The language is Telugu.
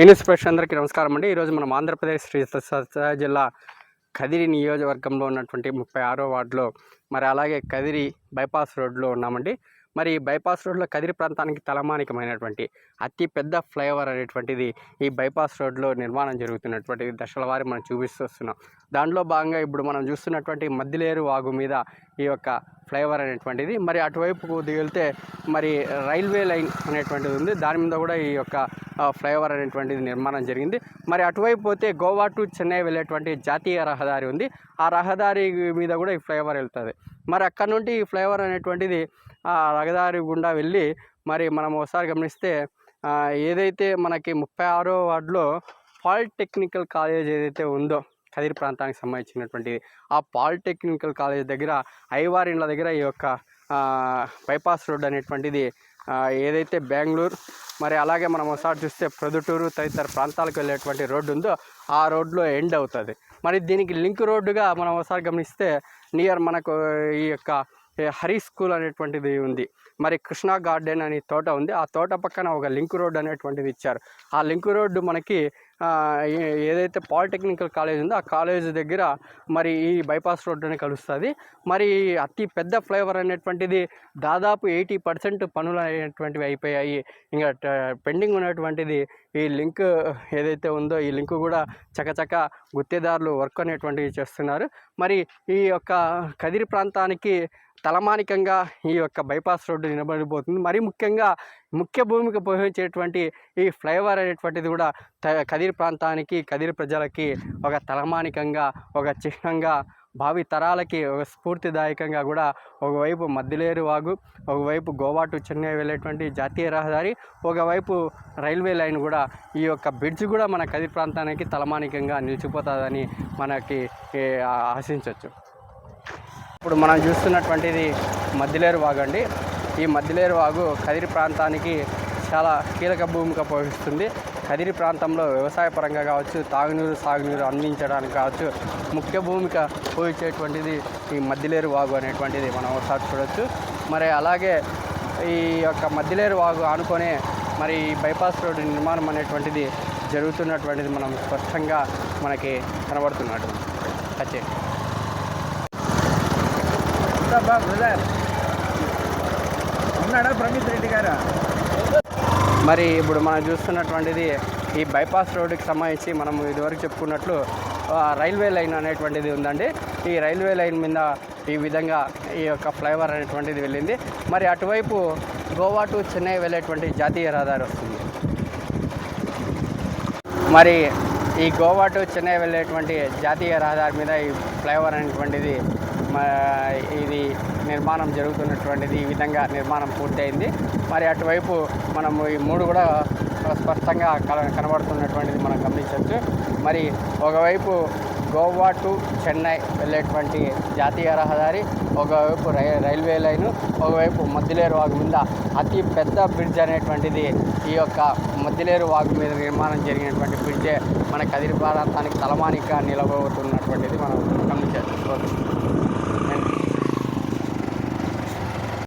న్యూస్ ప్రెస్ అందరికీ నమస్కారం అండి. ఈరోజు మనం ఆంధ్రప్రదేశ్ శ్రీ సత్య జిల్లా కదిరి నియోజకవర్గంలో ఉన్నటువంటి ముప్పై ఆరో వార్డులో మరి అలాగే కదిరి బైపాస్ రోడ్లో ఉన్నామండి. మరి ఈ బైపాస్ రోడ్లో కదిరి ప్రాంతానికి తలమానికమైనటువంటి అతి పెద్ద ఫ్లైఓవర్ అనేటువంటిది ఈ బైపాస్ రోడ్లో నిర్మాణం జరుగుతున్నటువంటి దశల వారి మనం చూపిస్తూ వస్తున్నాం. దాంట్లో భాగంగా ఇప్పుడు మనం చూస్తున్నటువంటి మద్దిలేరు వాగు మీద ఈ యొక్క ఫ్లైఓవర్ అనేటువంటిది. మరి అటువైపు దిగితే మరి రైల్వే లైన్ అనేటువంటిది ఉంది. దాని మీద కూడా ఈ యొక్క ఫ్లైఓవర్ అనేటువంటిది నిర్మాణం జరిగింది. మరి అటువైపు పోతే గోవా టు చెన్నై వెళ్ళేటువంటి జాతీయ రహదారి ఉంది. ఆ రహదారి మీద కూడా ఈ ఫ్లైఓవర్ వెళ్తుంది. మరి అక్కడ నుండి ఈ ఫ్లైఓవర్ అనేటువంటిది ఆ రహదారి గుండా వెళ్ళి మరి మనం ఒకసారి గమనిస్తే ఏదైతే మనకి ముప్పై ఆరో వార్డులో పాలిటెక్నికల్ కాలేజ్ ఏదైతే ఉందో కదిరి ప్రాంతానికి సంబంధించినటువంటిది ఆ పాలిటెక్నికల్ కాలేజ్ దగ్గర ఐవారిన్ల దగ్గర ఈ యొక్క బైపాస్ రోడ్ అనేటువంటిది ఏదైతే బెంగళూరు మరి అలాగే మనం ఒకసారి చూస్తే ప్రొదుటూరు తదితర ప్రాంతాలకు వెళ్ళేటువంటి రోడ్డు ఉందో ఆ రోడ్లో ఎండ్ అవుతుంది. మరి దీనికి లింక్ రోడ్డుగా మనం ఒకసారి గమనిస్తే నియర్ మనకు ఈ యొక్క హరి స్కూల్ అనేటువంటిది ఉంది. మరి కృష్ణా గార్డెన్ అనే తోట ఉంది. ఆ తోట పక్కన ఒక లింక్ రోడ్ అనేటువంటిది ఇచ్చారు. ఆ లింక్ రోడ్డు మనకి ఏదైతే పాలిటెక్నికల్ కాలేజ్ ఉందో ఆ కాలేజ్ దగ్గర మరి ఈ బైపాస్ రోడ్డుని కలుస్తుంది. మరి ఈ అతి పెద్ద ఫ్లైఓవర్ అనేటువంటిది దాదాపు ఎయిటీ పర్సెంట్ పనులు అనేటువంటివి అయిపోయాయి. ఇంకా పెండింగ్ ఉన్నటువంటిది ఈ లింక్ ఏదైతే ఉందో ఈ లింక్ కూడా చకచక గుత్తేదారులు వర్క్ అనేటువంటివి చేస్తున్నారు. మరి ఈ యొక్క కదిరి ప్రాంతానికి తలమానికంగా ఈ యొక్క బైపాస్ రోడ్డు నిలబడిపోతుంది. మరి ముఖ్యంగా ముఖ్య భూమిక పోషించేటువంటి ఈ ఫ్లైఓవర్ అనేటువంటిది కూడా త- కదిరి ప్రాంతానికి కదిరి ప్రజలకి ఒక తలమానికంగా ఒక చిహ్నంగా భావి తరాలకి ఒక స్ఫూర్తిదాయకంగా కూడా ఒకవైపు మద్దిలేరు వాగు ఒకవైపు గోవా టు చెన్నై వెళ్ళేటువంటి జాతీయ రహదారి ఒకవైపు రైల్వే లైన్ కూడా ఈ యొక్క బ్రిడ్జ్ కూడా మన కదిరి ప్రాంతానికి తలమానికంగా నిలిచిపోతుందని మనకి ఆశించవచ్చు ఇప్పుడు మనం చూస్తున్నటువంటిది మద్దిలేరు వాగు అండి ఈ మద్దిలేరు వాగు కదిరి ప్రాంతానికి చాలా కీలక భూమిక పోషిస్తుంది. కదిరి ప్రాంతంలో వ్యవసాయ పరంగా కావచ్చు తాగునీరు సాగునీరు అందించడానికి కావచ్చు ముఖ్య భూమిక పోషించేటువంటిది ఈ మద్దిలేరు వాగు అనేటువంటిది మనం ఒకసారి చూడవచ్చు మరి అలాగే ఈ యొక్క మద్దిలేరు వాగు ఆనుకొనే మరి ఈ బైపాస్ రోడ్డు నిర్మాణం అనేటువంటిది జరుగుతున్నటువంటిది మనం స్పష్టంగా మనకి కనబడుతున్నట్టు. అచ్చే. బ్రదర్ ఉన్నాడా ప్రమిత్ రెడ్డి గారు? మరి ఇప్పుడు మనం చూస్తున్నటువంటిది ఈ బైపాస్ రోడ్డుకి సంబంధించి మనం ఇదివరకు చెప్పుకున్నట్లు రైల్వే లైన్ అనేటువంటిది ఉందండి. ఈ రైల్వే లైన్ మీద ఈ విధంగా ఈ యొక్క ఫ్లైఓవర్ అనేటువంటిది వెళ్ళింది. మరి అటువైపు గోవా టు చెన్నై వెళ్ళేటువంటి జాతీయ రహదారి వస్తుంది. మరి ఈ గోవా టు చెన్నై వెళ్ళేటువంటి జాతీయ రహదారి మీద ఈ ఫ్లైఓవర్ అనేటువంటిది ఇది నిర్మాణం జరుగుతున్నటువంటిది ఈ విధంగా నిర్మాణం పూర్తయింది. మరి అటువైపు మనం ఈ మూడు కూడా స్పష్టంగా కన- కనబడుతున్నటువంటిది మనం గమనించవచ్చు. మరి ఒకవైపు గోవా టు చెన్నై వెళ్ళేటువంటి జాతీయ రహదారి ఒకవైపు రై రైల్వే లైను ఒకవైపు మద్దిలేరు వాగు మీద అతి పెద్ద బ్రిడ్జ్ అనేటువంటిది ఈ యొక్క మద్దిలేరు వాగు మీద నిర్మాణం జరిగినటువంటి బ్రిడ్జే. మన కదిరి ప్రాంతానికి తలమానిక నిలబోతున్నటువంటిది మనం గమనించవచ్చు